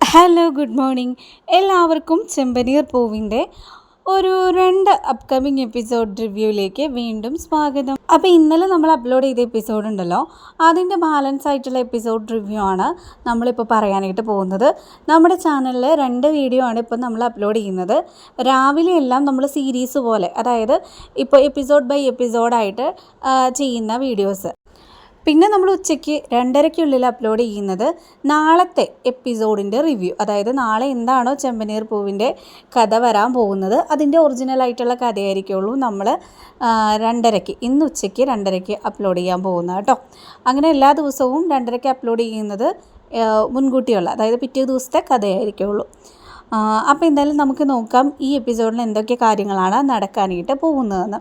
Hello good morning എല്ലാവർക്കും ചെമ്പനീർ പൂവിന്റെ ഒരു രണ്ട് അപ്കമിങ് എപ്പിസോഡ് റിവ്യൂയിലേക്ക് വീണ്ടും സ്വാഗതം. അപ്പോൾ ഇന്നലെ നമ്മൾ അപ്ലോഡ് ചെയ്ത എപ്പിസോഡ് ഉണ്ടല്ലോ അതിന്റെ ബാലൻസ് ആയിട്ടുള്ള എപ്പിസോഡ് റിവ്യൂ ആണ് നമ്മളിപ്പോൾ പറയാനായിട്ട് പോകുന്നത്. നമ്മുടെ ചാനലിൽ രണ്ട് വീഡിയോ ആണ് ഇപ്പോൾ നമ്മൾ അപ്ലോഡ് ചെയ്യുന്നത്. രാവിലെ എല്ലാം നമ്മൾ സീരീസ് പോലെ അതായത് ഇപ്പോൾ എപ്പിസോഡ് ബൈ എപ്പിസോഡായിട്ട് ചെയ്യുന്ന വീഡിയോസ് പിന്നെ നമ്മൾ ഉച്ചയ്ക്ക് രണ്ടരയ്ക്കുള്ളിൽ അപ്ലോഡ് ചെയ്യുന്നത് നാളത്തെ എപ്പിസോഡിന്റെ റിവ്യൂ അതായത് നാളെ എന്താണോ ചെമ്പനീർ പൂവിന്റെ കഥ വരാൻ പോകുന്നത് അതിന്റെ ഒറിജിനൽ ആയിട്ടുള്ള കഥയായിരിക്കുള്ളൂ നമ്മൾ രണ്ടരയ്ക്ക് ഇന്ന് ഉച്ചയ്ക്ക് രണ്ടരയ്ക്ക് അപ്ലോഡ് ചെയ്യാൻ പോകുന്നത് കേട്ടോ. അങ്ങനെ എല്ലാ ദിവസവും രണ്ടരയ്ക്ക് അപ്ലോഡ് ചെയ്യുന്നത് മുൻകൂട്ടിയുള്ള അതായത് പിറ്റേ ദിവസത്തെ കഥയായിരിക്കുള്ളൂ. അപ്പോൾ എന്തായാലും നമുക്ക് നോക്കാം ഈ എപ്പിസോഡിൽ എന്തൊക്കെ കാര്യങ്ങളാണ് നടക്കാനായിട്ട് പോകുന്നതെന്ന്.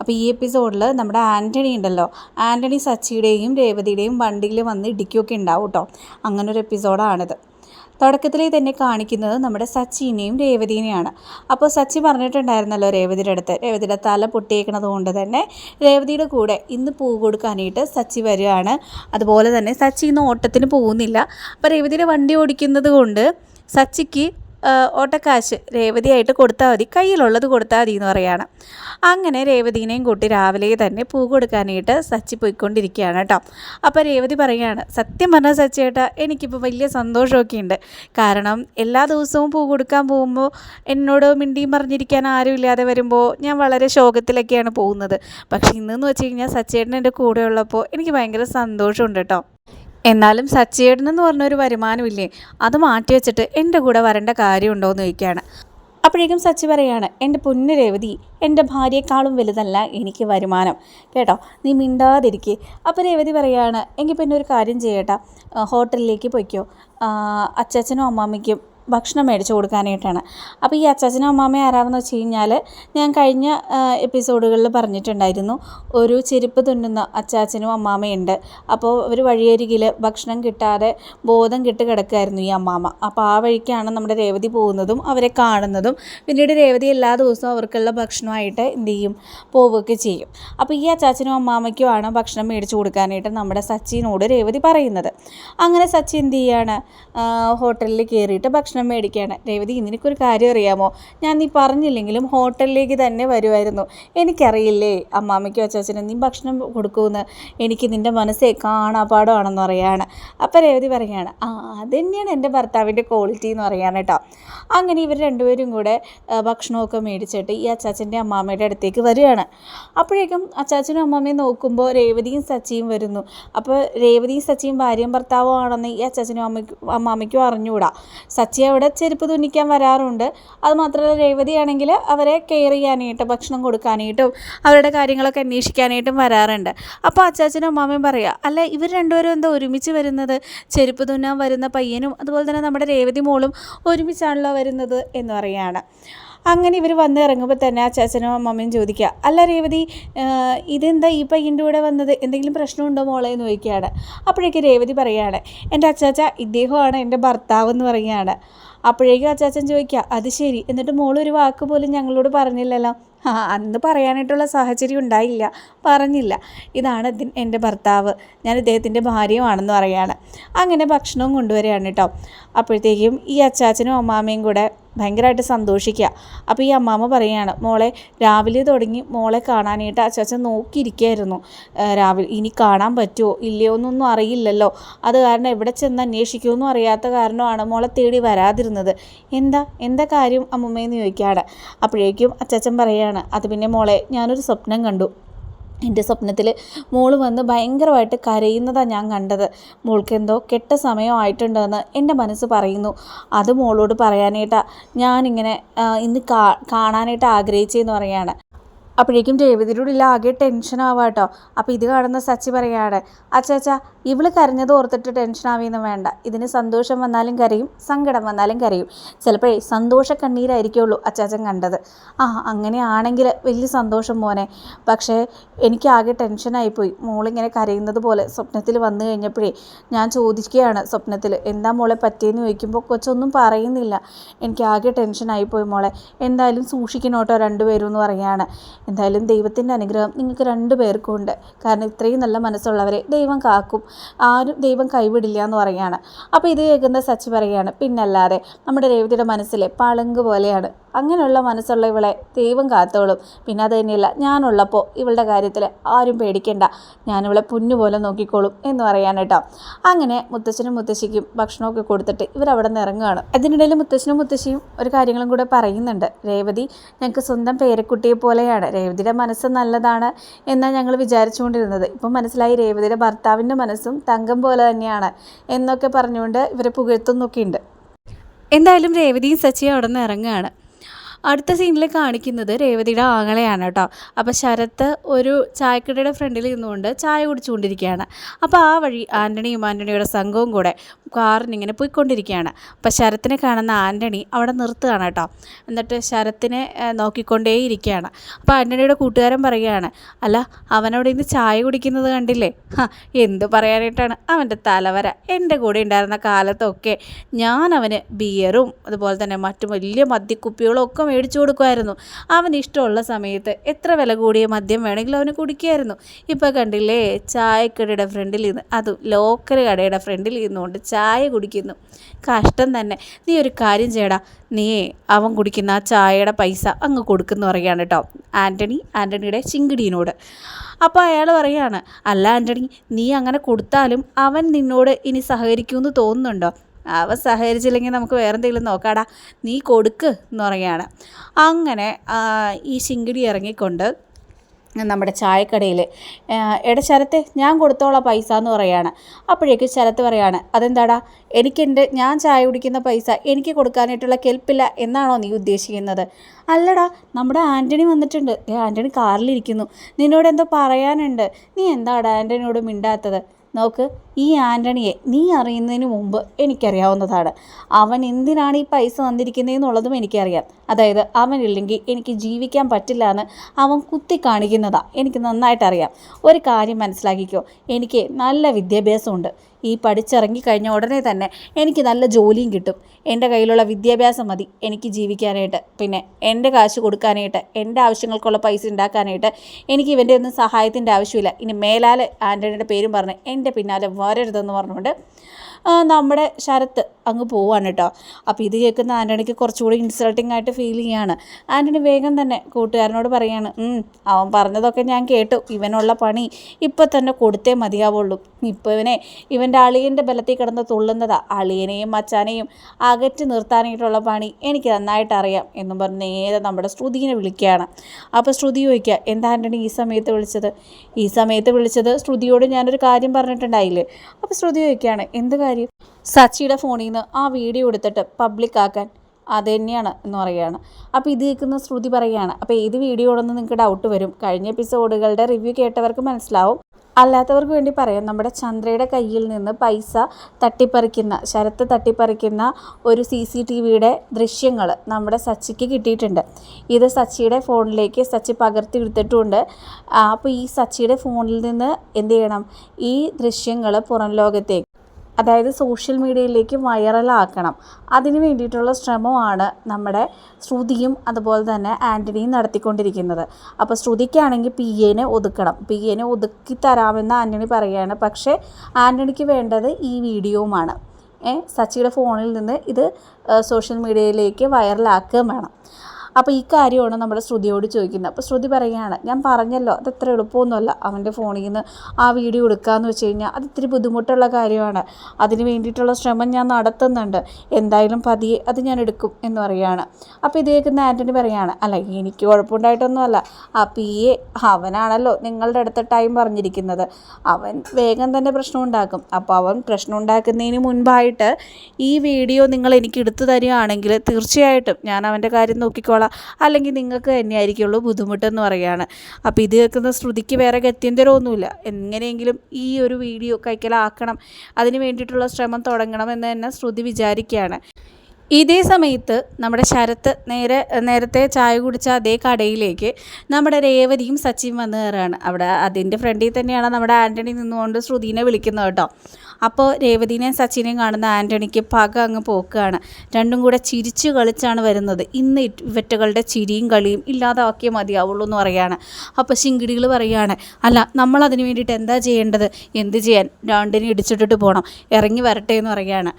അപ്പോൾ ഈ എപ്പിസോഡിൽ നമ്മുടെ ആന്റണി ഉണ്ടല്ലോ. ആന്റണി സച്ചിയുടെയും രേവതിയുടെയും വണ്ടിയിൽ വന്ന് ഇടിക്കുകയൊക്കെ ഉണ്ടാവും കേട്ടോ അങ്ങനൊരു എപ്പിസോഡാണിത് തുടക്കത്തിലേ തന്നെ കാണിക്കുന്നത് നമ്മുടെ സച്ചിനെയും രേവതിനെയാണ്. അപ്പോൾ സച്ചി പറഞ്ഞിട്ടുണ്ടായിരുന്നല്ലോ രേവതിയുടെ അടുത്ത്. രേവതിയുടെ തല പൊട്ടിയേക്കണത് കൊണ്ട് തന്നെ രേവതിയുടെ കൂടെ ഇന്ന് പൂ കൊടുക്കാനായിട്ട് സച്ചി വരികയാണ്. അതുപോലെ തന്നെ സച്ചി ഇന്ന് ഓട്ടത്തിന് പോകുന്നില്ല. അപ്പോൾ രേവതിയുടെ വണ്ടി ഓടിക്കുന്നത് കൊണ്ട് സച്ചിക്ക് ഓട്ടക്കാശ് രേവതിയായിട്ട് കൊടുത്താൽ മതി കയ്യിലുള്ളത് കൊടുത്താൽ മതി എന്ന് പറയാണ്. അങ്ങനെ രേവതിനെയും കൂട്ടി രാവിലെ തന്നെ പൂ കൊടുക്കാനായിട്ട് സച്ചി പോയിക്കൊണ്ടിരിക്കുകയാണ് കേട്ടോ. അപ്പോൾ രേവതി പറയുകയാണ് സത്യം പറഞ്ഞാൽ സച്ചിയേട്ടാ എനിക്കിപ്പോൾ വലിയ സന്തോഷമൊക്കെ ഉണ്ട്. കാരണം എല്ലാ ദിവസവും പൂ കൊടുക്കാൻ പോകുമ്പോൾ എന്നോട് മിണ്ടിയും പറഞ്ഞിരിക്കാൻ ആരും ഇല്ലാതെ വരുമ്പോൾ ഞാൻ വളരെ ശോകത്തിലൊക്കെയാണ് പോകുന്നത്. പക്ഷേ ഇന്നെന്ന് വെച്ച് കഴിഞ്ഞാൽ സച്ചിയേട്ടൻ എന്റെ കൂടെ ഉള്ളപ്പോൾ എനിക്ക് ഭയങ്കര സന്തോഷമുണ്ട് കേട്ടോ. എന്നാലും സച്ചിയേട്ടൻ എന്ന് പറഞ്ഞൊരു വരുമാനമില്ലേ? അത് മാറ്റി വെച്ചിട്ട് എന്റെ കൂടെ വരേണ്ട കാര്യമുണ്ടോ എന്ന് ചോദിക്കുകയാണ്. അപ്പോഴേക്കും സച്ചി പറയാണ് എന്റെ പൊന്നു രേവതി എന്റെ ഭാര്യയെക്കാളും വലുതല്ല എനിക്ക് വരുമാനം. കേട്ടോ നീ മിണ്ടാതിരിക്കേ. അപ്പോൾ രേവതി പറയാണ് എങ്കിൽ പിന്നെ ഒരു കാര്യം ചെയ്യട്ടാ. ഹോട്ടലിലേക്ക് പൊയ്ക്കോ. അച്ചാച്ചനും അമ്മാമ്മയ്ക്കും ഭക്ഷണം മേടിച്ച് കൊടുക്കാനായിട്ടാണ്. അപ്പോൾ ഈ അച്ചാച്ചനും അമ്മാമ്മയും ആരാണെന്ന് വെച്ച് കഴിഞ്ഞാൽ ഞാൻ കഴിഞ്ഞ എപ്പിസോഡുകളിൽ പറഞ്ഞിട്ടുണ്ടായിരുന്നു ഒരു ചെരുപ്പ് തുന്നുന്ന അച്ചാച്ചനും അമ്മാമ്മയുണ്ട് അപ്പോൾ ഒരു വഴിയരികിൽ ഭക്ഷണം കിട്ടാതെ ബോധം കെട്ട് കിടക്കുമായിരുന്നു ഈ അമ്മാമ്മ. അപ്പോൾ ആ വഴിക്കാണ് നമ്മുടെ രേവതി പോകുന്നതും അവരെ കാണുന്നതും. പിന്നീട് രേവതി എല്ലാ ദിവസവും അവർക്കുള്ള ഭക്ഷണമായിട്ട് എന്ത് ചെയ്യും? പോവുകയൊക്കെ ചെയ്യും. അപ്പോൾ ഈ അച്ചാച്ചനും അമ്മാമ്മയ്ക്കുമാണ് ഭക്ഷണം മേടിച്ച് കൊടുക്കാനായിട്ട് നമ്മുടെ സച്ചിനോട് രേവതി പറയുന്നത്. അങ്ങനെ സച്ചി എന്ത് ചെയ്യാണ്? ഹോട്ടലിൽ കയറിയിട്ട് ഭക്ഷണം മേടിക്കുകയാണ് രേവതി നിനക്കൊരു കാര്യം അറിയാമോ? ഞാൻ നീ പറഞ്ഞില്ലെങ്കിലും ഹോട്ടലിലേക്ക് തന്നെ വരുമായിരുന്നു എനിക്കറിയില്ലേ അമ്മാമ്മയ്ക്കും അച്ചാച്ചനും നീ ഭക്ഷണം കൊടുക്കുമെന്ന്. എനിക്ക് നിന്റെ മനസ്സേ കാണാപാടമാണെന്ന് പറയാണ്. അപ്പോൾ രേവതി പറയുകയാണ് ആ അത് തന്നെയാണ് എന്റെ ഭർത്താവിന്റെ ക്വാളിറ്റി എന്ന് പറയാണ് കേട്ടോ. അങ്ങനെ ഇവർ രണ്ടുപേരും കൂടെ ഭക്ഷണമൊക്കെ മേടിച്ചിട്ട് ഈ അച്ചാച്ചന്റെ അമ്മാമ്മയുടെ അടുത്തേക്ക് വരികയാണ്. അപ്പോഴേക്കും അച്ചാച്ചനും അമ്മാമ്മയും നോക്കുമ്പോൾ രേവതിയും സച്ചിയും വരുന്നു. അപ്പോൾ രേവതിയും സച്ചിയും ഭാര്യയും ഭർത്താവും ആണെന്ന് ഈ അച്ചാച്ചനും അമ്മയ്ക്കും അമ്മാമ്മയ്ക്കും അറിഞ്ഞുകൂടാ. സച്ചി അവിടെ ചെരുപ്പ് തുന്നിക്കാൻ വരാറുണ്ട്. അതുമാത്രമല്ല രേവതിയാണെങ്കിൽ അവരെ കെയർ ചെയ്യാനായിട്ട് ഭക്ഷണം കൊടുക്കാനായിട്ടും അവരുടെ കാര്യങ്ങളൊക്കെ അന്വേഷിക്കാനായിട്ടും വരാറുണ്ട്. അപ്പോൾ അച്ചാച്ചനും അമ്മാമയും പറയുക അല്ല ഇവർ രണ്ടുപേരും എന്താ ഒരുമിച്ച് വരുന്നത്? ചെരുപ്പ് തുന്നാൻ വരുന്ന പയ്യനും അതുപോലെ തന്നെ നമ്മുടെ രേവതി മോളും ഒരുമിച്ചാണല്ലോ വരുന്നത്? എന്ന് പറയുകയാണ് അങ്ങനെ ഇവർ വന്ന് ഇറങ്ങുമ്പോൾ തന്നെ അച്ചാച്ചനും അമ്മമ്മയും ചോദിക്കുക അല്ല രേവതി ഇതെന്താ ഈ പയ്യന്റെ കൂടെ വന്നത്? എന്തെങ്കിലും പ്രശ്നമുണ്ടോ മോളെ? എന്ന് ചോദിക്കുകയാണ് അപ്പോഴേക്ക് രേവതി പറയുകയാണ് എന്റെ അച്ചാച്ച ഇദ്ദേഹമാണ് എന്റെ ഭർത്താവ് എന്ന് പറയുകയാണ് അപ്പോഴേക്കും അച്ചാച്ചൻ ചോദിക്കുക അത് ശരി എന്നിട്ട് മോൾ ഒരു വാക്ക് പോലും ഞങ്ങളോട് പറഞ്ഞില്ലല്ലോ? ആ അന്ന് പറയാനായിട്ടുള്ള സാഹചര്യം ഉണ്ടായില്ല പറഞ്ഞില്ല. ഇതാണ് എന്റെ ഭർത്താവ് ഞാൻ ഇദ്ദേഹത്തിന്റെ ഭാര്യയുമാണെന്ന് പറയുകയാണ് അങ്ങനെ ഭക്ഷണവും കൊണ്ടുവരികയാണ് കേട്ടോ അപ്പോഴത്തേക്കും ഈ അച്ചാച്ചനും അമ്മാമ്മയും കൂടെ ഭയങ്കരമായിട്ട് സന്തോഷിക്കുക. അപ്പോൾ ഈ അമ്മാമ്മ പറയുകയാണ് മോളെ രാവിലെ തുടങ്ങി മോളെ കാണാനായിട്ട് അച്ചാച്ചൻ നോക്കിയിരിക്കുകയായിരുന്നു. രാവിലെ ഇനി കാണാൻ പറ്റുമോ? ഇല്ലയോ എന്നൊന്നും അറിയില്ലല്ലോ. അത് കാരണം എവിടെ ചെന്ന് അന്വേഷിക്കുമെന്നും അറിയാത്ത കാരണമാണ് മോളെ തേടി വരാതിരുന്നത്. എന്താ? എന്താ കാര്യം അമ്മമ്മയെന്ന് ചോദിക്കുകയാണ്. അപ്പോഴേക്കും അച്ചാച്ചൻ പറയുകയാണ് അത് പിന്നെ മോളെ ഞാനൊരു സ്വപ്നം കണ്ടു. എന്റെ സ്വപ്നത്തിൽ മോൾ വന്ന് ഭയങ്കരമായിട്ട് കരയുന്നതാണ് ഞാൻ കണ്ടത്. മോൾക്ക് എന്തോ കെട്ട സമയമായിട്ടുണ്ടെന്ന് എന്റെ മനസ്സ് പറയുന്നു. അത് മോളോട് പറയാനായിട്ടാണ് ഞാനിങ്ങനെ ഇന്ന് കാ കാണാനായിട്ട് ആഗ്രഹിച്ചതെന്ന് പറയാണ്. അപ്പോഴേക്കും രേവതിയുടെ ആകെ ടെൻഷൻ ആവാട്ടോ അപ്പോൾ ഇത് കാണുന്ന സച്ചി പറയാണ് അച്ചാച്ചാ ഇവൾ കരഞ്ഞത് ഓർത്തിട്ട് ടെൻഷൻ ആവിയൊന്നും വേണ്ട. ഇതിന് സന്തോഷം വന്നാലും കരയും സങ്കടം വന്നാലും കരയും. ചിലപ്പോഴേ സന്തോഷ കണ്ണീരായിരിക്കുള്ളൂ അച്ചാച്ചൻ കണ്ടത്. ആ അങ്ങനെയാണെങ്കിൽ വലിയ സന്തോഷം മോനെ. പക്ഷേ എനിക്ക് ആകെ ടെൻഷനായിപ്പോയി മോളിങ്ങനെ കരയുന്നത് പോലെ സ്വപ്നത്തിൽ വന്നു കഴിഞ്ഞപ്പോഴേ ഞാൻ ചോദിക്കുകയാണ് സ്വപ്നത്തിൽ എന്താ മോളെ പറ്റിയെന്ന് ചോദിക്കുമ്പോൾ കൊച്ചൊന്നും പറയുന്നില്ല. എനിക്ക് ആകെ ടെൻഷനായിപ്പോയി മോളെ. എന്തായാലും സൂക്ഷിക്കണോട്ടോ രണ്ടുപേരും എന്ന് പറയുകയാണ്. എന്തായാലും ദൈവത്തിന്റെ അനുഗ്രഹം നിങ്ങൾക്ക് രണ്ടു പേർക്കും ഉണ്ട്. കാരണം ഇത്രയും നല്ല മനസ്സുള്ളവരെ ദൈവം കാക്കും. ആരും ദൈവം കൈവിടില്ല എന്ന് പറയുകയാണ്. അപ്പോൾ ഇത് കേൾക്കുന്ന സച്ച് പറയുകയാണ് പിന്നല്ലാതെ നമ്മുടെ രേവതിയുടെ മനസ്സിലെ പളുങ്ക് പോലെയാണ്. അങ്ങനെയുള്ള മനസ്സുള്ള ഇവളെ ദൈവം കാത്തോളും. പിന്നെ അത് തന്നെയല്ല ഞാനുള്ളപ്പോൾ ഇവളുടെ കാര്യത്തിൽ ആരും പേടിക്കണ്ട. ഞാനിവളെ പൊന്നുപോലെ നോക്കിക്കോളും എന്ന് പറയാൻ കേട്ടോ അങ്ങനെ മുത്തച്ഛനും മുത്തശ്ശിക്കും ഭക്ഷണമൊക്കെ കൊടുത്തിട്ട് ഇവരവിടെ നിന്ന് ഇറങ്ങുകയാണ് അതിനിടയിൽ മുത്തച്ഛനും മുത്തശ്ശിയും ഒരു കാര്യങ്ങളും കൂടെ പറയുന്നുണ്ട്. രേവതി ഞങ്ങൾക്ക് സ്വന്തം പേരക്കുട്ടിയെ പോലെയാണ്. രേവതിയുടെ മനസ്സ് നല്ലതാണ് എന്നാണ് ഞങ്ങൾ വിചാരിച്ചുകൊണ്ടിരുന്നത്. ഇപ്പം മനസ്സിലായി രേവതിയുടെ ഭർത്താവിന്റെ മനസ്സും തങ്കം പോലെ തന്നെയാണ് എന്നൊക്കെ പറഞ്ഞുകൊണ്ട് ഇവരെ പുകഴ്ത്തുന്നൊക്കെ ഉണ്ട് എന്തായാലും രേവതിയും സച്ചിയും അവിടെ നിന്ന് ഇറങ്ങുകയാണ് അടുത്ത സീനിൽ കാണിക്കുന്നത് രേവതിയുടെ ആങ്ങളെയാണ് കേട്ടോ. അപ്പോൾ ശരത്ത് ഒരു ചായക്കടയുടെ ഫ്രണ്ടിൽ നിന്നുകൊണ്ട് ചായ കുടിച്ചുകൊണ്ടിരിക്കുകയാണ്. അപ്പോൾ ആ വഴി ആന്റണിയും ആന്റണിയുടെ സംഘവും കൂടെ കാറിനിങ്ങനെ പോയിക്കൊണ്ടിരിക്കുകയാണ്. അപ്പോൾ ശരത്തിനെ കാണുന്ന ആന്റണി അവിടെ നിർത്തുകയാണ് കേട്ടോ. എന്നിട്ട് ശരത്തിനെ നോക്കിക്കൊണ്ടേ ഇരിക്കുകയാണ് അപ്പോൾ ആന്റണിയുടെ കൂട്ടുകാരൻ പറയുകയാണ് അല്ല അവനവിടെ ഇന്ന് ചായ കുടിക്കുന്നത് കണ്ടില്ലേ? എന്ത് പറയാനായിട്ടാണ്? അവന്റെ തലവര. എന്റെ കൂടെ ഉണ്ടായിരുന്ന കാലത്തൊക്കെ ഞാൻ അവന് ബിയറും അതുപോലെ തന്നെ മറ്റു വലിയ മദ്യക്കുപ്പികളും ഒക്കെ മേടിച്ചു കൊടുക്കുമായിരുന്നു. അവന് ഇഷ്ടമുള്ള സമയത്ത് എത്ര വില കൂടിയ മദ്യം വേണമെങ്കിലും അവന് കുടിക്കുമായിരുന്നു ഇപ്പോൾ കണ്ടില്ലേ ചായക്കടയുടെ ഫ്രണ്ടിൽ നിന്ന് അതും ലോക്കൽ കടയുടെ ഫ്രണ്ടിൽ നിന്നുകൊണ്ട് ചായ കുടിക്കുന്നു. കഷ്ടം തന്നെ. നീ ഒരു കാര്യം ചെയ്യടാ. നീ അവൻ കുടിക്കുന്ന ആ ചായയുടെ പൈസ അങ്ങ് കൊടുക്കുന്നു പറയുകയാണ് കേട്ടോ. ആന്റണി ആന്റണിയുടെ ചിങ്കിടീനോട്. അപ്പോൾ അയാൾ പറയുകയാണ് അല്ല ആന്റണി നീ അങ്ങനെ കൊടുത്താലും അവൻ നിന്നോട് ഇനി സഹകരിക്കുമെന്ന് തോന്നുന്നുണ്ടോ? അവ സഹകരിച്ചില്ലെങ്കിൽ നമുക്ക് വേറെ എന്തെങ്കിലും നോക്കാടാ. നീ കൊടുക്ക് എന്ന് പറയുകയാണ്. അങ്ങനെ ഈ ചിങ്കിടി ഇറങ്ങിക്കൊണ്ട് നമ്മുടെ ചായക്കടയിൽ എടാ ശരത്തെ ഞാൻ കൊടുത്തോളാം പൈസ എന്ന് പറയാണ്. അപ്പോഴേക്ക് ശരത്ത് പറയാണ് അതെന്താടാ? എനിക്കെന്റെ ഞാൻ ചായ കുടിക്കുന്ന പൈസ എനിക്ക് കൊടുക്കാനായിട്ടുള്ള കെൽപ്പില്ല എന്നാണോ നീ ഉദ്ദേശിക്കുന്നത്? അല്ലടാ നമ്മുടെ ആന്റണി വന്നിട്ടുണ്ട്. ഏ ആന്റണി കാറിലിരിക്കുന്നു. നിന്നോട് എന്തോ പറയാനുണ്ട്. നീ എന്താടാ ആന്റണിയോട് മിണ്ടാത്തത്? നോക്ക് ഈ ആന്റണിയെ നീ അറിയുന്നതിന് മുമ്പ് എനിക്കറിയാവുന്നതാണ്. അവൻ എന്തിനാണ് ഈ പൈസ തന്നിരിക്കുന്നതെന്നുള്ളതും എനിക്കറിയാം. അതായത് അവനില്ലെങ്കിൽ എനിക്ക് ജീവിക്കാൻ പറ്റില്ല എന്ന് അവൻ കുത്തി കാണിക്കുന്നതാണ് എനിക്ക് നന്നായിട്ടറിയാം. ഒരു കാര്യം മനസ്സിലാക്കിക്കോ എനിക്ക് നല്ല വിദ്യാഭ്യാസമുണ്ട്. ഈ പഠിച്ചിറങ്ങി കഴിഞ്ഞ ഉടനെ തന്നെ എനിക്ക് നല്ല ജോലിയും കിട്ടും. എന്റെ കയ്യിലുള്ള വിദ്യാഭ്യാസം മതി എനിക്ക് ജീവിക്കാനായിട്ട്. പിന്നെ എന്റെ കാശ് കൊടുക്കാനായിട്ട് എന്റെ ആവശ്യങ്ങൾക്കുള്ള പൈസ ഉണ്ടാക്കാനായിട്ട് എനിക്ക് ഇവന്റെ ഒന്നും സഹായത്തിന്റെ ആവശ്യമില്ല. ഇനി മേലാൽ ആന്റണിയുടെ പേരും പറഞ്ഞ് എന്റെ പിന്നാലെ വരരുതെന്ന് പറഞ്ഞുകൊണ്ട് നമ്മുടെ ശരത്ത് അങ്ങ് പോവാണ് കേട്ടോ. അപ്പോൾ ഇത് കേൾക്കുന്ന ആന്റണിക്ക് കുറച്ചുകൂടി ഇൻസൾട്ടിംഗ് ആയിട്ട് ഫീൽ ചെയ്യാണ്. ആന്റണി വേഗം തന്നെ കൂട്ടുകാരനോട് പറയാണ് അവൻ പറഞ്ഞതൊക്കെ ഞാൻ കേട്ടു. ഇവനുള്ള പണി ഇപ്പം തന്നെ കൊടുത്തേ മതിയാവുള്ളൂ. ഇപ്പോൾ ഇവനെ ഇവന്റെ അളിയന്റെ ബലത്തിൽ കിടന്ന് തുള്ളുന്നതാ. അളിയനെയും അച്ഛാനെയും അകറ്റി നിർത്താനായിട്ടുള്ള പണി എനിക്ക് നന്നായിട്ട് അറിയാം എന്നും പറഞ്ഞ് നേരെ നമ്മുടെ ശ്രുതിനെ വിളിക്കുകയാണ്. അപ്പോൾ ശ്രുതി ചോദിക്കുക എന്താ ആന്റണി ഈ സമയത്ത് വിളിച്ചത്? ഈ സമയത്ത് വിളിച്ചത് ശ്രുതിയോട് ഞാനൊരു കാര്യം പറഞ്ഞിട്ടുണ്ടായില്ലേ? അപ്പോൾ ശ്രുതി ചോദിക്കുകയാണ് എന്ത് കാര്യം? സച്ചിയുടെ ഫോണിൽ നിന്ന് ആ വീഡിയോ എടുത്തിട്ട് പബ്ലിക് ആക്കാൻ അത് തന്നെയാണ് എന്ന് പറയുകയാണ്. അപ്പോൾ ഇത് കേൾക്കുന്ന ശ്രുതി പറയുകയാണ് അപ്പോൾ ഏത് വീഡിയോ ഉണ്ടെന്ന് നിങ്ങൾക്ക് ഡൗട്ട് വരും? കഴിഞ്ഞ എപ്പിസോഡുകളുടെ റിവ്യൂ കേട്ടവർക്ക് മനസ്സിലാവും. അല്ലാത്തവർക്ക് വേണ്ടി പറയാം നമ്മുടെ ചന്ദ്രയുടെ കയ്യിൽ നിന്ന് പൈസ തട്ടിപ്പറിക്കുന്ന ശരത്ത് തട്ടിപ്പറിക്കുന്ന ഒരു സി സി ടി വിയുടെ ദൃശ്യങ്ങൾ നമ്മുടെ സച്ചിക്ക് കിട്ടിയിട്ടുണ്ട്. ഇത് സച്ചിയുടെ ഫോണിലേക്ക് സച്ചി പകർത്തി എടുത്തിട്ടുണ്ട്. അപ്പോൾ ഈ സച്ചിയുടെ ഫോണിൽ നിന്ന് എന്ത് ചെയ്യണം? ഈ ദൃശ്യങ്ങൾ പുറം ലോകത്തേക്ക് അതായത് സോഷ്യൽ മീഡിയയിലേക്ക് വൈറലാക്കണം. അതിന് വേണ്ടിയിട്ടുള്ള ശ്രമമാണ് നമ്മുടെ ശ്രുതിയും അതുപോലെ തന്നെ ആന്റണിയും നടത്തിക്കൊണ്ടിരിക്കുന്നത്. അപ്പോൾ ശ്രുതിക്കാണെങ്കിൽ പി എനെ ഒതുക്കണം. പി എനെ ഒതുക്കി തരാമെന്ന് ആന്റണി പറയുകയാണ്. പക്ഷേ ആന്റണിക്ക് വേണ്ടത് ഈ വീഡിയോവുമാണ് സച്ചിയുടെ ഫോണിൽ നിന്ന് ഇത് സോഷ്യൽ മീഡിയയിലേക്ക് വൈറലാക്കുകയും വേണം. അപ്പോൾ ഈ കാര്യമാണ് നമ്മുടെ ശ്രുതിയോട് ചോദിക്കുന്നത്. അപ്പോൾ ശ്രുതി പറയുകയാണ് ഞാൻ പറഞ്ഞല്ലോ അത് അത്ര എളുപ്പമൊന്നുമല്ല. അവന്റെ ഫോണിൽ നിന്ന് ആ വീഡിയോ എടുക്കാമെന്ന് വെച്ച് കഴിഞ്ഞാൽ അത് ഇത്തിരി ബുദ്ധിമുട്ടുള്ള കാര്യമാണ്. അതിന് വേണ്ടിയിട്ടുള്ള ശ്രമം ഞാൻ നടത്തുന്നുണ്ട്. എന്തായാലും പതിയെ അത് ഞാൻ എടുക്കും എന്ന് പറയുകയാണ്. അപ്പോൾ ഇത് കേൾക്കുന്ന ആന്റണി പറയുകയാണ് അല്ല എനിക്ക് കുഴപ്പമുണ്ടായിട്ടൊന്നുമല്ല. ആ പി എ അവനാണല്ലോ നിങ്ങളുടെ അടുത്ത ടൈം പറഞ്ഞിരിക്കുന്നത്. അവൻ വേഗം തന്നെ പ്രശ്നം ഉണ്ടാക്കും. അപ്പോൾ അവൻ പ്രശ്നം ഉണ്ടാക്കുന്നതിന് മുൻപായിട്ട് ഈ വീഡിയോ നിങ്ങൾ എനിക്ക് എടുത്തു തരികയാണെങ്കിൽ തീർച്ചയായിട്ടും ഞാൻ അവന്റെ കാര്യം നോക്കിക്കോളാം. ചെയ്തോളാം അല്ലെങ്കിൽ നിങ്ങൾക്ക് തന്നെയായിരിക്കുള്ളൂ ബുദ്ധിമുട്ടെന്ന് പറയുകയാണ്. അപ്പോൾ ഇത് കേൾക്കുന്ന ശ്രുതിക്ക് വേറെ ഗത്യന്തരമൊന്നുമില്ല. എങ്ങനെയെങ്കിലും ഈ ഒരു വീഡിയോ കൈക്കലാക്കണം. അതിന് വേണ്ടിയിട്ടുള്ള ശ്രമം തുടങ്ങണം എന്ന് തന്നെ ശ്രുതി വിചാരിക്കുകയാണ്. ഇതേ സമയത്ത് നമ്മുടെ ശരത്ത് നേരെ നേരത്തെ ചായ കുടിച്ച അതേ കടയിലേക്ക് നമ്മുടെ രേവതിയും സച്ചിയും വന്ന് കയറുകയാണ്. അവിടെ അതിന്റെ ഫ്രണ്ടിൽ തന്നെയാണ് നമ്മുടെ ആന്റണി നിന്നുകൊണ്ട് ശ്രുതിനെ വിളിക്കുന്നത് കേട്ടോ. അപ്പോൾ രേവതിനെയും സച്ചിനെയും കാണുന്ന ആന്റണിക്ക് പക അങ്ങ് പോക്കുകയാണ്. രണ്ടും കൂടെ ചിരിച്ചു കളിച്ചാണ് വരുന്നത്. ഇന്ന് ഇവറ്റകളുടെ ചിരിയും കളിയും ഇല്ലാതാക്കിയേ മതിയാവുള്ളൂ എന്ന് പറയുകയാണ്. അപ്പോൾ ശിങ്കിടികൾ പറയുകയാണ് അല്ല നമ്മൾ അതിന് വേണ്ടിയിട്ട് എന്താ ചെയ്യേണ്ടത്? എന്ത് ചെയ്യാൻ? രണ്ടിനെ ഇടിച്ചിട്ടിട്ട് പോകണം ഇറങ്ങി വരട്ടെ എന്ന് പറയുകയാണ്.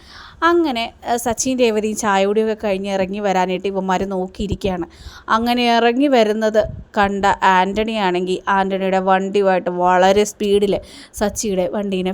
അങ്ങനെ സച്ചിൻ രേവതിയും ചായയോടെയൊക്കെ കഴിഞ്ഞ് ഇറങ്ങി വരാനായിട്ട് ഇവന്മാർ നോക്കിയിരിക്കുകയാണ്. അങ്ങനെ ഇറങ്ങി വരുന്നത് കണ്ട ആന്റണി ആണെങ്കിൽ ആന്റണിയുടെ വണ്ടിയുമായിട്ട് വളരെ സ്പീഡിൽ സച്ചിയുടെ വണ്ടീനെ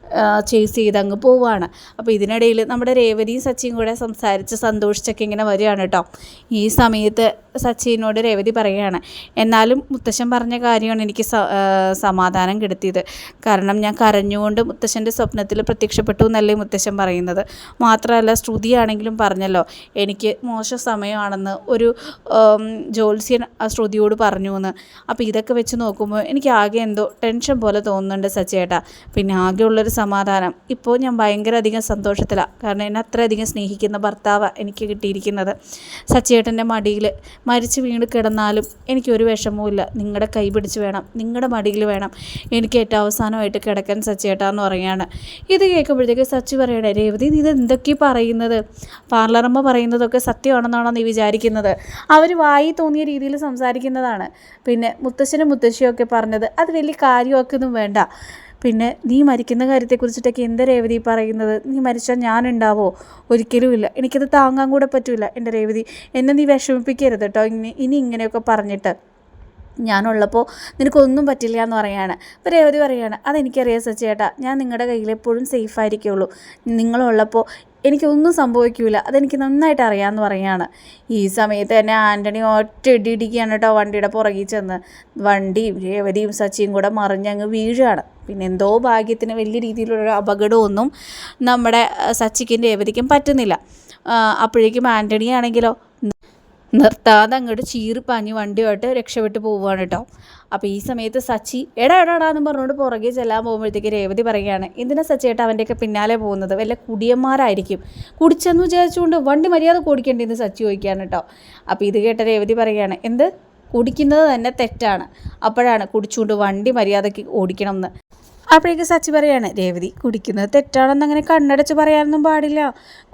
ചേസ് ചെയ്ത് അങ്ങ് പോവുകയാണ് അപ്പോൾ ഇതിനിടയിൽ നമ്മുടെ രേവതിയും സച്ചിയും കൂടെ സംസാരിച്ച് സന്തോഷിച്ചൊക്കെ ഇങ്ങനെ വരികയാണ് കേട്ടോ. ഈ സമയത്ത് സച്ചിനോട് രേവതി പറയുകയാണ് എന്നാലും മുത്തശ്ശൻ പറഞ്ഞ കാര്യമാണ് എനിക്ക് സമാധാനം കെടുത്തിയത്. കാരണം ഞാൻ കരഞ്ഞുകൊണ്ട് മുത്തശ്ശന്റെ സ്വപ്നത്തിൽ പ്രത്യക്ഷപ്പെട്ടു എന്നല്ലേ മുത്തശ്ശൻ പറയുന്നത്. മാത്രമല്ല ശ്രുതിയാണെങ്കിലും പറഞ്ഞല്ലോ എനിക്ക് മോശം സമയമാണെന്ന് ഒരു ജോത്സ്യൻ ശ്രുതിയോട് പറഞ്ഞു എന്ന് അപ്പോൾ ഇതൊക്കെ വെച്ച് നോക്കുമ്പോൾ എനിക്ക് ആകെ എന്തോ ടെൻഷൻ പോലെ തോന്നുന്നുണ്ട് സച്ചേട്ടാ പിന്നെ ആകെയുള്ളൊരു സമാധാനം. ഇപ്പോൾ ഞാൻ ഭയങ്കര അധികം സന്തോഷത്തിലാണ് കാരണം എന്നെ അത്രയധികം സ്നേഹിക്കുന്ന ഭർത്താവ് എനിക്ക് കിട്ടിയിരിക്കുന്നത്. സച്ചേട്ടന്റെ മടിയിൽ മരിച്ചു വീണ് കിടന്നാലും എനിക്കൊരു വിഷമവുമില്ല നിങ്ങളുടെ കൈ പിടിച്ച് വേണം. നിങ്ങളുടെ മടിയിൽ വേണം. എനിക്ക് ഏറ്റവും അവസാനമായിട്ട് കിടക്കാൻ സച്ചേട്ടാന്ന് പറയുകയാണ്. ഇത് കേൾക്കുമ്പോഴത്തേക്ക് സച്ചി പറയണേ രേവതി നീ ഇത് എന്തൊക്കെ പറയുന്നത്? പാർലറമ്മ പറയുന്നതൊക്കെ സത്യമാണെന്നാണോ നീ വിചാരിക്കുന്നത്? അവർ വായി തോന്നിയ രീതിയിൽ സംസാരിക്കുന്നതാണ്. പിന്നെ മുത്തശ്ശനും മുത്തശ്ശിയൊക്കെ പറഞ്ഞത് അത് വലിയ കാര്യമൊക്കെ ഒന്നും വേണ്ട. പിന്നെ നീ മരിക്കുന്ന കാര്യത്തെക്കുറിച്ചിട്ടൊക്കെ എന്താ രേവതി പറയുന്നത്? നീ മരിച്ചാൽ ഞാനുണ്ടാവോ? ഒരിക്കലുമില്ല. എനിക്കത് താങ്ങാൻ കൂടെ പറ്റില്ല എന്റെ രേവതി. എന്നെ നീ വിഷമിപ്പിക്കരുത് കേട്ടോ ഇനി ഇനി ഇങ്ങനെയൊക്കെ പറഞ്ഞിട്ട് ഞാനുള്ളപ്പോൾ നിനക്കൊന്നും പറ്റില്ല എന്ന് പറയാണ്. അപ്പോൾ രേവതി പറയാണ് അതെനിക്കറിയാം സച്ചേട്ടാ ഞാൻ നിങ്ങളുടെ കയ്യിൽ എപ്പോഴും സേഫ് ആയിരിക്കുള്ളൂ. നിങ്ങളുള്ളപ്പോൾ എനിക്കൊന്നും സംഭവിക്കില്ല അതെനിക്ക് നന്നായിട്ട് അറിയാമെന്ന് പറയാണ്. ഈ സമയത്ത് തന്നെ ആന്റണി ഒറ്റ ഇടിയിടിക്കുകയാണ് കേട്ടോ വണ്ടിയുടെ പുറകിൽ ചെന്ന്. വണ്ടിയും രേവതിയും സച്ചിയും കൂടെ മറിഞ്ഞങ്ങ് വീഴുകയാണ് പിന്നെ എന്തോ ഭാഗ്യത്തിന് വലിയ രീതിയിലുള്ള അപകടമൊന്നും നമ്മുടെ സച്ചിക്കും രേവതിക്കും പറ്റുന്നില്ല. അപ്പോഴേക്കും ആന്റണി ആണെങ്കിലോ നിർത്താതെ അങ്ങോട്ട് ചീറിപ്പാഞ്ഞ് വണ്ടിയുമായിട്ട് രക്ഷപ്പെട്ട് പോവുകയാണ് കേട്ടോ. അപ്പോൾ ഈ സമയത്ത് സച്ചി എടാ എടാ എടാ എന്ന് പറഞ്ഞുകൊണ്ട് പുറകെ ചെല്ലാൻ പോകുമ്പോഴത്തേക്ക് രേവതി പറയുകയാണ് എന്തിനാ സച്ചിയേട്ടാ അവന്റെയൊക്കെ പിന്നാലെ പോകുന്നത്? വല്ല കുടിയന്മാരായിരിക്കും. കുടിച്ചെന്ന് വിചാരിച്ചുകൊണ്ട് വണ്ടി മര്യാദ ഓടിക്കേണ്ടതെന്ന് സച്ചി ചോദിക്കുകയാണ് കേട്ടോ. അപ്പോൾ ഇത് കേട്ട രേവതി പറയുകയാണ് എന്ത്? കുടിക്കുന്നത് തന്നെ തെറ്റാണ്. അപ്പോഴാണ് കുടിച്ചുകൊണ്ട് വണ്ടി മര്യാദയ്ക്ക് ഓടിക്കണം എന്ന് അപ്പോഴേക്ക് സച്ചി പറയാണ് രേവതി കുടിക്കുന്നത് തെറ്റാണെന്ന് അങ്ങനെ കണ്ണടച്ച് പറയാനൊന്നും പാടില്ല.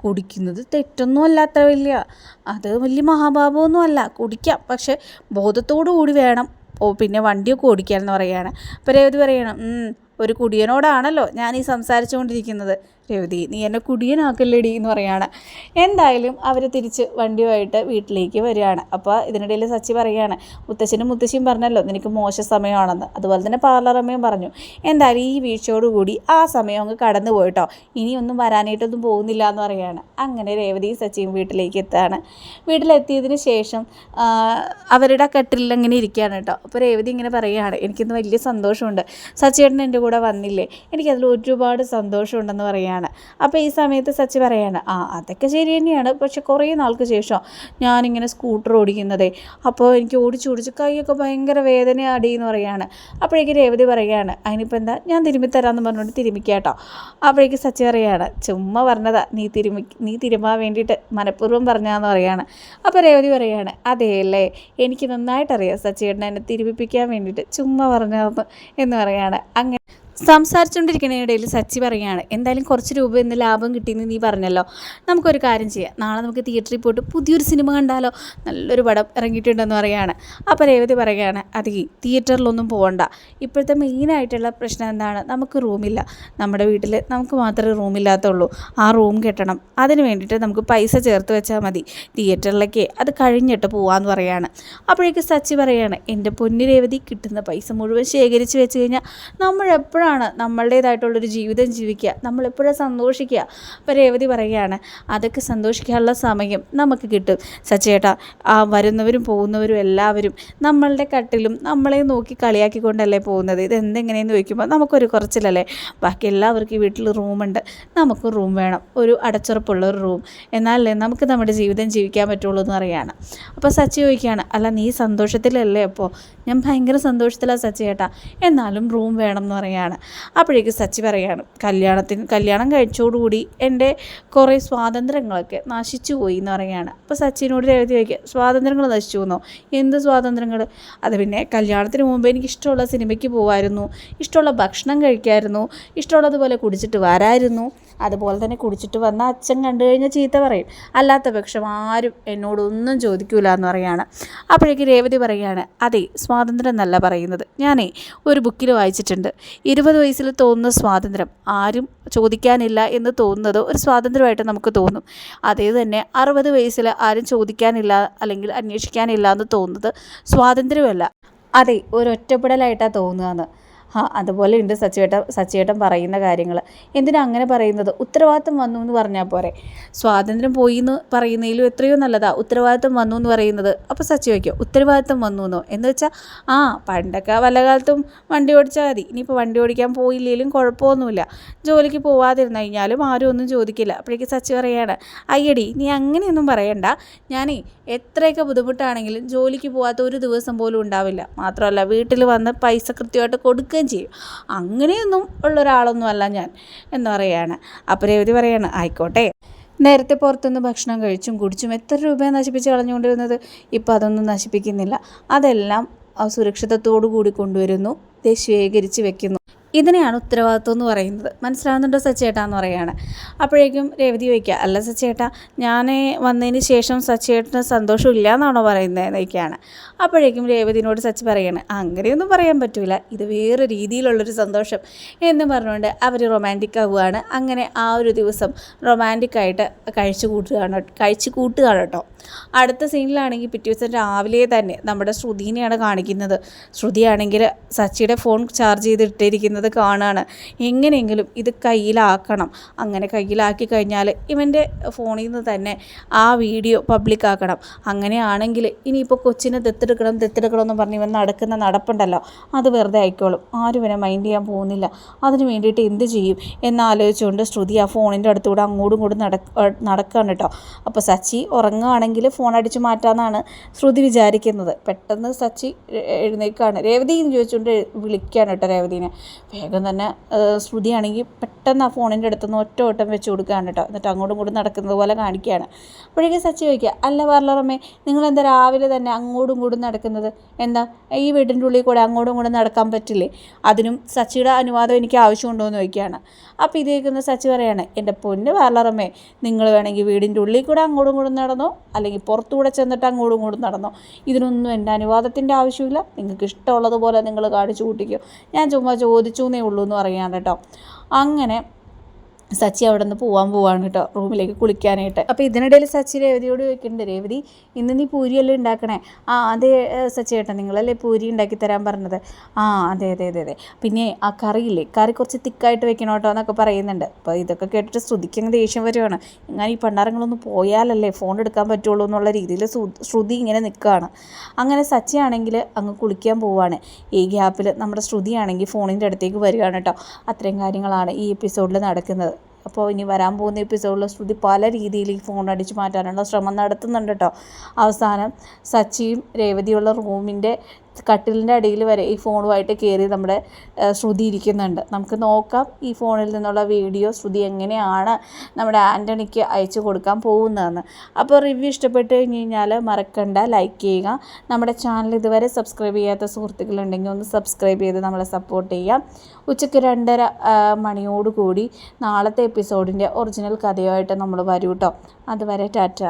കുടിക്കുന്നത് തെറ്റൊന്നും അല്ല അത്ര വലിയ അത് വലിയ മഹാഭാവമൊന്നും അല്ല. കുടിക്കാം പക്ഷെ ബോധത്തോടു കൂടി വേണം. ഓ പിന്നെ വണ്ടിയൊക്കെ ഓടിക്കാമെന്ന് പറയുകയാണ് അപ്പോൾ രേവതി പറയണം ഒരു കുടിയനോടാണല്ലോ ഞാൻ ഈ സംസാരിച്ചുകൊണ്ടിരിക്കുന്നത്. രവതി നീ എന്നെ കുടിയനാക്കല്ലേടി എന്ന് പറയാണ്. എന്തായാലും അവർ തിരിച്ച് വണ്ടിയുമായിട്ട് വീട്ടിലേക്ക് വരികയാണ്. അപ്പോൾ ഇതിനിടയിൽ സച്ചി പറയുകയാണ് മുത്തശ്ശനും മുത്തശ്ശിയും പറഞ്ഞല്ലോ നിനക്ക് മോശ സമയമാണെന്ന്. അതുപോലെ തന്നെ പാർലറമ്മയും പറഞ്ഞു. എന്തായാലും ഈ വീഴ്ചയോടുകൂടി ആ സമയം അങ്ങ് കടന്നു പോയിട്ടോ. ഇനിയൊന്നും വരാനായിട്ടൊന്നും പോകുന്നില്ല എന്ന് പറയുകയാണ് അങ്ങനെ രേവതിയും സച്ചിയും വീട്ടിലേക്ക് എത്താണ് വീട്ടിലെത്തിയതിന് ശേഷം അവരുടെ കട്ടിൽ അങ്ങനെ ഇരിക്കുകയാണ് കേട്ടോ. അപ്പോൾ രേവതി ഇങ്ങനെ പറയുകയാണ് എനിക്കിന്ന് വലിയ സന്തോഷമുണ്ട്. സച്ചിയേട്ടൻ എന്റെ കൂടെ വന്നില്ലേ? എനിക്കതിൽ ഒരുപാട് സന്തോഷമുണ്ടെന്ന് പറയുകയാണ് തന്നെയാണ്. അപ്പോൾ ഈ സമയത്ത് സച്ചി പറയാണ് ആ അതൊക്കെ ശരി തന്നെയാണ്. പക്ഷെ കുറേ നാൾക്ക് ശേഷം ഞാനിങ്ങനെ സ്കൂട്ടർ ഓടിക്കുന്നതേ അപ്പോൾ എനിക്ക് ഓടിച്ച് ഓടിച്ച് കൈയൊക്കെ ഭയങ്കര വേദന എന്ന് പറയാണ്. അപ്പോഴേക്ക് രേവതി പറയുകയാണ് അതിനിപ്പോൾ എന്താ? ഞാൻ തിരുമ്പി തരാമെന്ന് പറഞ്ഞുകൊണ്ട് തിരുമിക്കാട്ടോ അപ്പോഴേക്ക് സച്ചി പറയാണ് ചുമ്മാ പറഞ്ഞതാ നീ തിരുമി നീ തിരുമ്പാൻ വേണ്ടിയിട്ട് മനഃപൂർവം പറഞ്ഞാന്ന് പറയാണ്. അപ്പോൾ രേവതി പറയാണ് അതേയല്ലേ എനിക്ക് നന്നായിട്ടറിയാം സച്ചിയേട്ടനെ എന്നെ തിരുമിപ്പിക്കാൻ വേണ്ടിയിട്ട് ചുമ്മാ പറഞ്ഞതെന്ന് എന്ന് പറയാണ്. അങ്ങനെ സംസാരിച്ചുകൊണ്ടിരിക്കുന്നതിനിടയിൽ സച്ചി പറയുകയാണ് എന്തായാലും കുറച്ച് രൂപ എന്ന് ലാഭം കിട്ടിയെന്ന് നീ പറഞ്ഞല്ലോ. നമുക്കൊരു കാര്യം ചെയ്യാം. നാളെ നമുക്ക് തിയേറ്ററിൽ പോയിട്ട് പുതിയൊരു സിനിമ കണ്ടാലോ? നല്ലൊരു പടം ഇറങ്ങിയിട്ടുണ്ടെന്ന് പറയുകയാണ്. അപ്പോൾ രേവതി പറയുകയാണ് അത് തിയേറ്ററിലൊന്നും പോകണ്ട ഇപ്പോഴത്തെ മെയിനായിട്ടുള്ള പ്രശ്നം എന്താണ്? നമുക്ക് റൂമില്ല നമ്മുടെ വീട്ടിൽ നമുക്ക് മാത്രമേ റൂമില്ലാത്തുള്ളൂ ആ റൂം കെട്ടണം. അതിന് വേണ്ടിയിട്ട് നമുക്ക് പൈസ ചേർത്ത് വെച്ചാൽ മതി. തിയേറ്ററിലേക്ക് അത് കഴിഞ്ഞിട്ട് പോകാമെന്ന് പറയുകയാണ് അപ്പോഴേക്ക് സച്ചി പറയുകയാണ് എന്റെ പൊന്നു രേവതി കിട്ടുന്ന പൈസ മുഴുവൻ ശേഖരിച്ച് വെച്ച് കഴിഞ്ഞാൽ നമ്മൾ എപ്പോഴാണ് നമ്മളുടേതായിട്ടുള്ളൊരു ജീവിതം ജീവിക്കുക? നമ്മളെപ്പോഴും സന്തോഷിക്കുക? അപ്പോൾ രേവതി പറയുകയാണ് അതൊക്കെ സന്തോഷിക്കാനുള്ള സമയം നമുക്ക് കിട്ടും. സച്ചേട്ടാ ആ വരുന്നവരും പോകുന്നവരും എല്ലാവരും നമ്മളുടെ കട്ടിലും നമ്മളെ നോക്കി കളിയാക്കിക്കൊണ്ടല്ലേ പോകുന്നത്? ഇത് എന്തെങ്ങനെയെന്ന് ചോദിക്കുമ്പോൾ നമുക്കൊരു കുറച്ചിലല്ലേ? ബാക്കി എല്ലാവർക്കും ഈ വീട്ടിൽ റൂമുണ്ട്. നമുക്ക് റൂം വേണം. ഒരു അടച്ചുറപ്പുള്ള ഒരു റൂം. എന്നാലേ നമുക്ക് നമ്മുടെ ജീവിതം ജീവിക്കാൻ പറ്റുള്ളൂ എന്ന് പറയുകയാണ് അപ്പോൾ സച്ചി ചോദിക്കുകയാണ് അല്ല നീ സന്തോഷത്തിലല്ലേ അപ്പോൾ ഞാൻ ഭയങ്കര സന്തോഷത്തിലാണ് സച്ചി ചേട്ടാ എന്നാലും റൂം വേണം എന്ന് പറയാണ്. അപ്പോഴേക്കും സച്ചി പറയാണ് കല്യാണത്തിന് കല്യാണം കഴിച്ചോടുകൂടി എന്റെ കുറേ സ്വാതന്ത്ര്യങ്ങളൊക്കെ നശിച്ചു പോയി എന്ന് പറയാണ്. അപ്പോൾ സച്ചിനോട് രേവതി ചോദിക്കുക സ്വാതന്ത്ര്യങ്ങൾ നശിച്ചു എന്നോ എന്ത് സ്വാതന്ത്ര്യങ്ങൾ അത് പിന്നെ കല്യാണത്തിന് മുമ്പ് എനിക്ക് ഇഷ്ടമുള്ള സിനിമയ്ക്ക് പോകുമായിരുന്നു ഇഷ്ടമുള്ള ഭക്ഷണം കഴിക്കാമായിരുന്നു ഇഷ്ടമുള്ളതുപോലെ കുടിച്ചിട്ട് വരായിരുന്നു. അതുപോലെ തന്നെ കുടിച്ചിട്ട് വന്ന അച്ഛൻ കണ്ടു കഴിഞ്ഞാൽ ചീത്ത പറയും. അല്ലാത്ത പക്ഷം ആരും എന്നോടൊന്നും ചോദിക്കൂല എന്ന് പറയാണ്. അപ്പോഴേക്ക് രേവതി പറയുകയാണ് അതെ സ്വാതന്ത്ര്യം എന്നല്ല പറയുന്നത്. ഞാനേ ഒരു ബുക്കിൽ വായിച്ചിട്ടുണ്ട്. ഇരുപത് വയസ്സിൽ തോന്നുന്ന സ്വാതന്ത്ര്യം. ആരും ചോദിക്കാനില്ല എന്ന് തോന്നുന്നത് ഒരു സ്വാതന്ത്ര്യമായിട്ട് നമുക്ക് തോന്നും. അതേ തന്നെ അറുപത് വയസ്സിൽ ആരും ചോദിക്കാനില്ല അല്ലെങ്കിൽ അന്വേഷിക്കാനില്ല എന്ന് തോന്നുന്നത് സ്വാതന്ത്ര്യമല്ല. അതെ ഒരു ഒറ്റപ്പെടലായിട്ടാണ് തോന്നുകയെന്ന്. ആ അതുപോലെ ഉണ്ട് സച്ചിയേട്ടൻ സച്ചിയേട്ടൻ പറയുന്ന കാര്യങ്ങൾ എന്തിനാ അങ്ങനെ പറയുന്നത്? ഉത്തരവാദിത്തം വന്നു എന്ന് പറഞ്ഞാൽ പോരെ. സ്വാതന്ത്ര്യം പോയി എന്ന് പറയുന്നതിലും എത്രയോ നല്ലതാ. ഉത്തരവാദിത്തം വന്നു എന്ന് പറയുന്നത്. അപ്പോൾ സച്ചി വയ്ക്കുക ഉത്തരവാദിത്തം വന്നു എന്നോ? എന്ന് വെച്ചാൽ ആ പണ്ടൊക്കെ വല്ല കാലത്തും വണ്ടി ഓടിച്ചാൽ മതി. ഇനിയിപ്പോൾ വണ്ടി ഓടിക്കാൻ പോയില്ലെങ്കിലും കുഴപ്പമൊന്നുമില്ല. ജോലിക്ക് പോവാതിരുന്നു കഴിഞ്ഞാലും ആരും ഒന്നും ചോദിക്കില്ല. അപ്പോഴേക്ക് സച്ചി പറയാണ് അയ്യടി നീ അങ്ങനെയൊന്നും പറയണ്ട. ഞാനേ എത്രയൊക്കെ ബുദ്ധിമുട്ടാണെങ്കിലും ജോലിക്ക് പോകാത്ത ഒരു ദിവസം പോലും ഉണ്ടാവില്ല. മാത്രമല്ല വീട്ടിൽ വന്ന് പൈസ കൃത്യമായിട്ട് കൊടുക്കുകയും ചെയ്യും. അങ്ങനെയൊന്നും ഉള്ള ഒരാളൊന്നുമല്ല ഞാൻ എന്ന് പറയാണ്. അപ്പോൾ രവതി പറയാണ് ആയിക്കോട്ടെ. നേരത്തെ പുറത്തുനിന്ന് ഭക്ഷണം കഴിച്ചും കുടിച്ചും എത്ര രൂപയാണ് നശിപ്പിച്ച് കളഞ്ഞുകൊണ്ടിരുന്നത്? ഇപ്പോൾ അതൊന്നും നശിപ്പിക്കുന്നില്ല. അതെല്ലാം സുരക്ഷിതത്തോടു കൂടി കൊണ്ടുവരുന്നു. ദേ ശേഖരിച്ച് വെക്കുന്നു. ഇതിനെയാണ് ഉത്തരവാദിത്വം എന്ന് പറയുന്നത്. മനസ്സിലാവുന്നുണ്ടോ സച്ചേട്ടാ എന്ന് പറയുകയാണ്. അപ്പോഴേക്കും രേവതി ചോദിക്കുക അല്ല സച്ചേട്ടാ ഞാൻ വന്നതിന് ശേഷം സച്ചേട്ടന് സന്തോഷമില്ല എന്നാണോ പറയുന്നത് എന്നൊക്കെയാണ് അപ്പോഴേക്കും രേവതിനോട് സച്ചി പറയാണ് അങ്ങനെയൊന്നും പറയാൻ പറ്റില്ല ഇത് വേറെ രീതിയിലുള്ളൊരു സന്തോഷം. എന്ന് പറഞ്ഞുകൊണ്ട് അവർ റൊമാന്റിക് ആവുകയാണ്. അങ്ങനെ ആ ഒരു ദിവസം റൊമാന്റിക്കായിട്ട് കഴിച്ചു കൂട്ടുകയാണ് കഴിച്ചു കൂട്ടുകയാണ് കേട്ടോ. അടുത്ത സീനിലാണെങ്കിൽ പിറ്റേ ദിവസം രാവിലെ തന്നെ നമ്മുടെ ശ്രുതിനെയാണ് കാണിക്കുന്നത്. ശ്രുതിയാണെങ്കിൽ സച്ചിയുടെ ഫോൺ ചാർജ് ചെയ്തിട്ടിരിക്കുന്നത് കാണുകയാണ് എങ്ങനെയെങ്കിലും ഇത് കയ്യിലാക്കണം. അങ്ങനെ കയ്യിലാക്കി കഴിഞ്ഞാൽ ഇവന്റെ ഫോണിൽ നിന്ന് തന്നെ ആ വീഡിയോ പബ്ലിക്കാക്കണം അങ്ങനെയാണെങ്കിൽ ഇനിയിപ്പോൾ കൊച്ചിനെ ദത്തെടുക്കണം ദത്തെടുക്കണം എന്ന് പറഞ്ഞ് ഇവൻ നടക്കുന്ന നടപ്പുണ്ടല്ലോ. അത് വെറുതെ ആയിക്കോളും. ആരും ഇവനെ മൈൻഡ് ചെയ്യാൻ പോകുന്നില്ല. അതിന് വേണ്ടിയിട്ട് എന്ത് ചെയ്യും? എന്നാലോചിച്ചുകൊണ്ട് ശ്രുതി ആ ഫോണിന്റെ അടുത്തൂടെ അങ്ങോട്ടും ഇങ്ങോട്ടും നട നടക്കുകയാണ് കേട്ടോ. അപ്പോൾ സച്ചി ഉറങ്ങുകയാണെങ്കിൽ ഫോൺ അടിച്ചു മാറ്റാമെന്നാണ് ശ്രുതി വിചാരിക്കുന്നത്. പെട്ടെന്ന് സച്ചി എഴുന്നേൽക്കുകയാണ് രേവതി എന്ന് ചോദിച്ചുകൊണ്ട് വിളിക്കുകയാണ് കേട്ടോ രേവതിനെ. വേഗം തന്നെ ശ്രുതിയാണെങ്കിൽ പെട്ടെന്ന് ആ ഫോണിന്റെ അടുത്തുനിന്ന് ഒറ്റ ഓട്ടം വെച്ച് കൊടുക്കുകയാണ് കേട്ടോ. എന്നിട്ട് അങ്ങോട്ടും ഇങ്ങോട്ടും നടക്കുന്നത് പോലെ കാണിക്കുകയാണ്. അപ്പോഴേക്കും സച്ചി ചോദിക്കുക അല്ല പാർലറമ്മേ നിങ്ങളെന്താ രാവിലെ തന്നെ അങ്ങോട്ടും ഇങ്ങോട്ടും നടക്കുന്നത്? എന്താ? ഈ വീടിന്റെ ഉള്ളിൽ കൂടെ അങ്ങോട്ടും ഇങ്ങോട്ടും നടക്കാൻ പറ്റില്ലേ? അതിനും സച്ചിയുടെ അനുവാദം എനിക്ക് ആവശ്യമുണ്ടോ? എന്ന് ചോദിക്കുകയാണ്. അപ്പോൾ ഇത് കേൾക്കുന്ന സച്ചി പറയാണ് എന്റെ പൊന്ന് പാർലറമ്മേ നിങ്ങൾ വേണമെങ്കിൽ വീടിന്റെ ഉള്ളിൽ കൂടെ അങ്ങോട്ടും ഇങ്ങോട്ടും നടന്നോ? അല്ലെങ്കിൽ പുറത്തുകൂടെ ചെന്നിട്ട് അങ്ങോട്ടും ഇങ്ങോട്ടും നടന്നോ? ഇതിനൊന്നും എന്റെ അനുവാദത്തിന്റെ ആവശ്യമില്ല. നിങ്ങൾക്ക് ഇഷ്ടമുള്ളതുപോലെ നിങ്ങൾ കാണിച്ചു കൂട്ടിക്കോ. ഞാൻ ചുമ്മാ ചോദിച്ചു എന്നേ ഉള്ളൂ എന്ന് പറയുകയാണ് കേട്ടോ. അങ്ങനെ സച്ചി അവിടെ നിന്ന് പോവാൻ പോവാണ് കേട്ടോ റൂമിലേക്ക് കുളിക്കാനായിട്ട്. അപ്പോൾ ഇതിനിടയിൽ സച്ചി രേവതിയോട് ചോദിക്കുന്നുണ്ട് രേവതി ഇന്ന് നീ പൂരിയല്ലേ ഉണ്ടാക്കണേ? ആ അതെ സച്ചി ചേട്ടാ നിങ്ങളല്ലേ പൂരി ഉണ്ടാക്കി തരാൻ പറഞ്ഞത്? ആ അതെ അതെ അതെ അതെ. പിന്നെ ആ കറിയില്ലേ കറി കുറച്ച് തിക്കായിട്ട് വെക്കണം കേട്ടോ എന്നൊക്കെ പറയുന്നുണ്ട്. അപ്പോൾ ഇതൊക്കെ കേട്ടിട്ട് ശ്രുതിക്കങ്ങ് ദേഷ്യം വരുവാണ് ഇങ്ങനെ ഈ പണ്ടാരങ്ങളൊന്നും പോയാലല്ലേ ഫോൺ എടുക്കാൻ പറ്റുള്ളൂ എന്നുള്ള രീതിയിൽ ശ്രുതി ഇങ്ങനെ നിൽക്കുകയാണ്. അങ്ങനെ സച്ചി ആണെങ്കിൽ അങ്ങ് കുളിക്കാൻ പോവാണ്. ഈ ഗ്യാപ്പിൽ നമ്മുടെ ശ്രുതിയാണെങ്കിൽ ഫോണിന്റെ അടുത്തേക്ക് വരികയാണ് കേട്ടോ അത്രയും കാര്യങ്ങളാണ് ഈ എപ്പിസോഡിൽ നടക്കുന്നത്. അപ്പോൾ ഇനി വരാൻ പോകുന്ന എപ്പിസോഡിൽ ശ്രുതി പല രീതിയിൽ ഈ ഫോൺ അടിച്ചു മാറ്റാനുള്ള ശ്രമം നടത്തുന്നുണ്ട് കേട്ടോ അവസാനം സച്ചിയും രേവതിയുള്ള റൂമിന്റെ കട്ടിലിന്റെ അടിയിൽ വരെ ഈ ഫോണുമായിട്ട് കയറി നമ്മുടെ ശ്രുതി ഇരിക്കുന്നുണ്ട്. നമുക്ക് നോക്കാം ഈ ഫോണിൽ നിന്നുള്ള വീഡിയോ ശ്രുതി എങ്ങനെയാണ് നമ്മുടെ ആന്റണിക്ക് അയച്ചു കൊടുക്കാൻ പോകുന്നതെന്ന്. അപ്പോൾ റിവ്യൂ ഇഷ്ടപ്പെട്ട് കഴിഞ്ഞ് കഴിഞ്ഞാൽ മറക്കണ്ട ലൈക്ക് ചെയ്യുക. നമ്മുടെ ചാനൽ ഇതുവരെ സബ്സ്ക്രൈബ് ചെയ്യാത്ത സുഹൃത്തുക്കളുണ്ടെങ്കിൽ ഒന്ന് സബ്സ്ക്രൈബ് ചെയ്ത് നമ്മളെ സപ്പോർട്ട് ചെയ്യാം. ഉച്ചയ്ക്ക് രണ്ടര മണിയോടുകൂടി നാളത്തെ എപ്പിസോഡിന്റെ ഒറിജിനൽ കഥയുമായിട്ട് നമ്മൾ വരൂ കേട്ടോ അതുവരെ ടാറ്റ.